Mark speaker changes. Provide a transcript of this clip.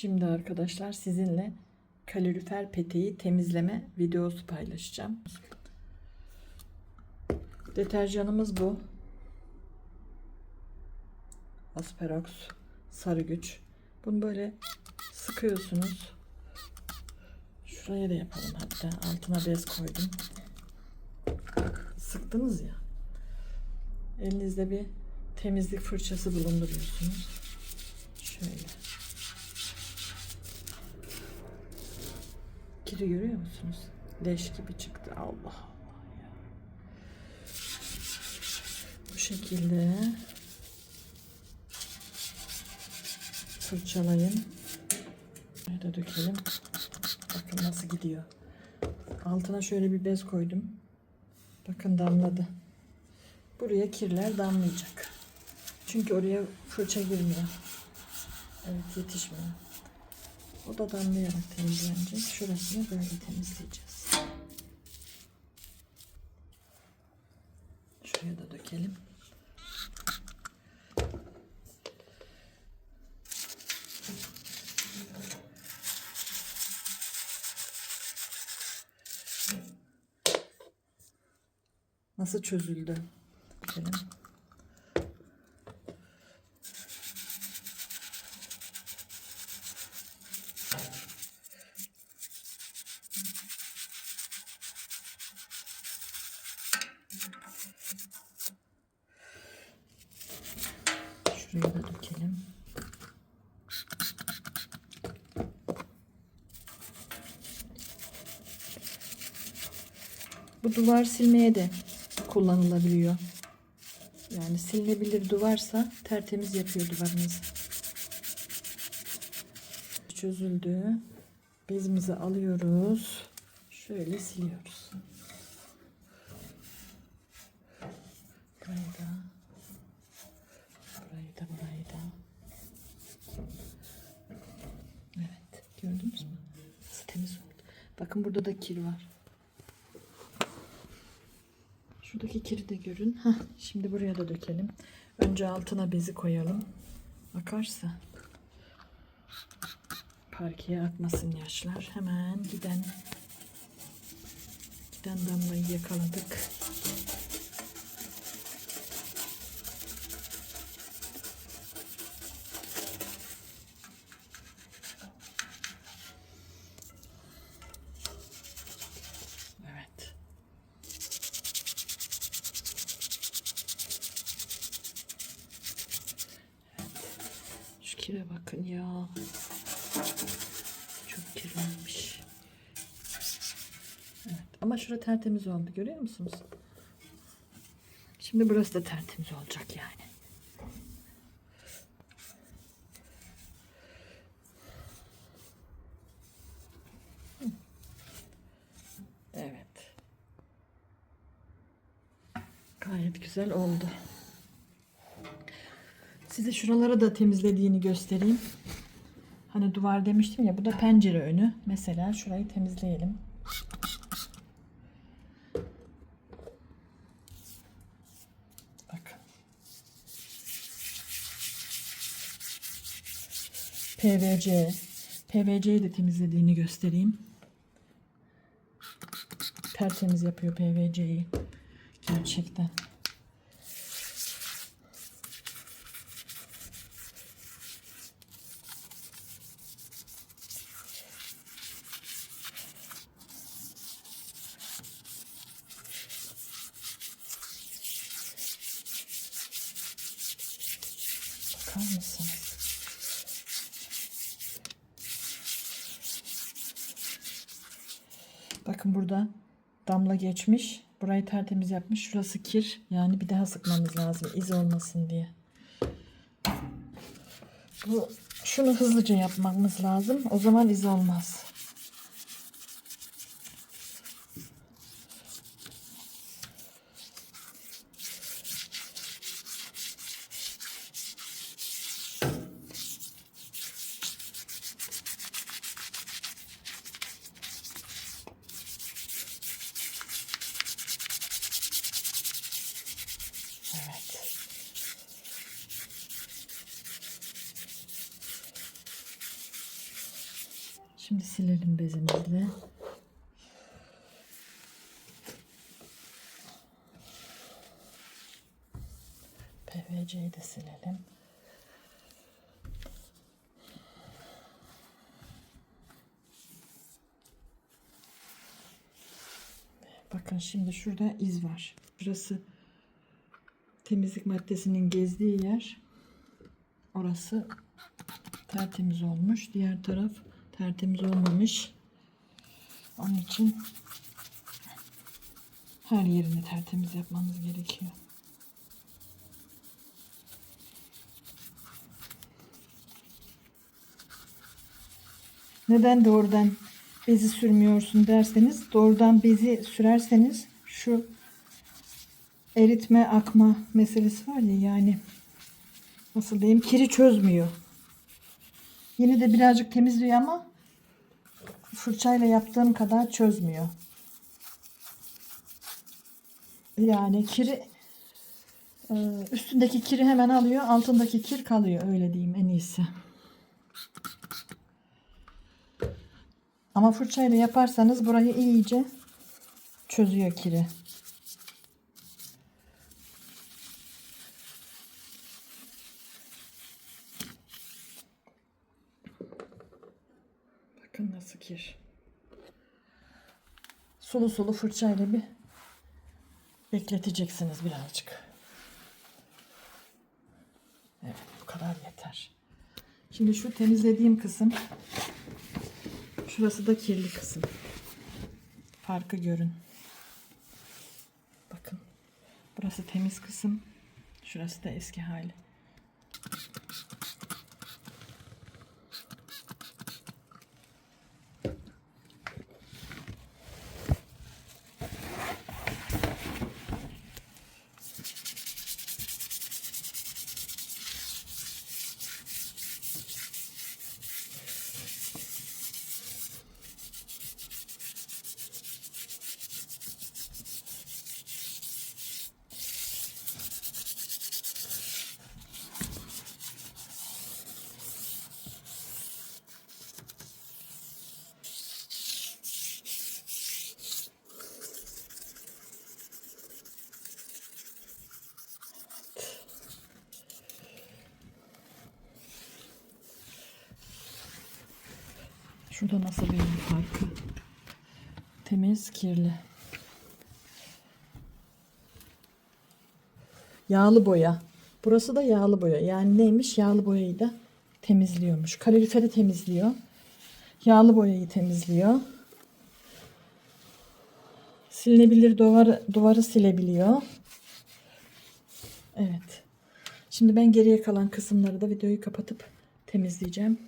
Speaker 1: Şimdi arkadaşlar sizinle kalorifer peteği temizleme videosu paylaşacağım. Deterjanımız bu. Asperox sarı güç. Bunu böyle sıkıyorsunuz. Şuraya da yapalım hatta. Altına bez koydum. Sıktınız ya. Elinizde bir temizlik fırçası bulunduruyorsunuz. Şöyle. Kiri görüyor musunuz? Leş gibi çıktı. Allah Allah ya. Bu şekilde fırçalayın. Şöyle de dökelim. Bakın nasıl gidiyor. Altına şöyle bir bez koydum. Bakın damladı. Buraya kirler damlayacak. Çünkü oraya fırça girmiyor. Evet yetişmiyor. O da damlayarak temizlenecek. Şurasını böyle temizleyeceğiz. Şuraya da dökelim. Nasıl çözüldü? Bakalım. Şuraya da dökelim. Bu duvar silmeye de kullanılabiliyor. Yani silinebilir duvarsa tertemiz yapıyor duvarınızı. Çözüldü. Bezimizi alıyoruz. Şöyle siliyoruz. Burayı da. Burayı da burayı da. Evet. Gördünüz mü? Nasıl temiz oldu. Bakın burada da kir var. Şuradaki kiri de görün. Heh, şimdi buraya da dökelim. Önce altına bezi koyalım. Akarsa parkeye akmasın yaşlar. Hemen giden giden damlayı yakaladık. Evet. Şu kire bakın ya. Çok kirlenmiş. Evet. Ama şurada tertemiz oldu. Görüyor musunuz? Şimdi burası da tertemiz olacak yani. Evet. Gayet güzel oldu. Size şuraları da temizlediğini göstereyim. Hani duvar demiştim ya bu da pencere önü. Mesela şurayı temizleyelim. PVC. PVC'yi de temizlediğini göstereyim. Tertemiz yapıyor PVC'yi. Gerçekten. Bakar mısınız? Bakın burada damla geçmiş. Burayı tertemiz yapmış. Şurası kir. Yani bir daha sıkmamız lazım. iz olmasın diye. Bu şunu hızlıca yapmamız lazım. O zaman iz olmaz. Şimdi silelim bezimizle. PVC'yi de silelim. Bakın şimdi şurada iz var. Burası temizlik maddesinin gezdiği yer. Orası tertemiz olmuş. Diğer taraf tertemiz olmamış. Onun için her yerini tertemiz yapmamız gerekiyor. Neden doğrudan bezi sürmüyorsun derseniz doğrudan bezi sürerseniz şu eritme akma meselesi var ya yani nasıl diyeyim kiri çözmüyor. Yine de birazcık temizliyor ama fırçayla yaptığım kadar çözmüyor. Yani kiri e, üstündeki kiri hemen alıyor, altındaki kir kalıyor öyle diyeyim en iyisi. Ama fırçayla yaparsanız burayı iyice çözüyor kiri. Bakın nasıl kir. Sulu sulu fırçayla bir bekleteceksiniz birazcık. Evet bu kadar yeter. Şimdi şu temizlediğim kısım şurası da kirli kısım. Farkı görün. Bakın. Burası temiz kısım. Şurası da eski hali. Şurada nasıl bir farkı? Temiz, kirli. Yağlı boya. Burası da yağlı boya. Yani neymiş? Yağlı boyayı da temizliyormuş. Kaloriferi temizliyor. Yağlı boyayı temizliyor. Silinebilir duvarı, duvarı silebiliyor. Evet. Şimdi ben geriye kalan kısımları da videoyu kapatıp temizleyeceğim.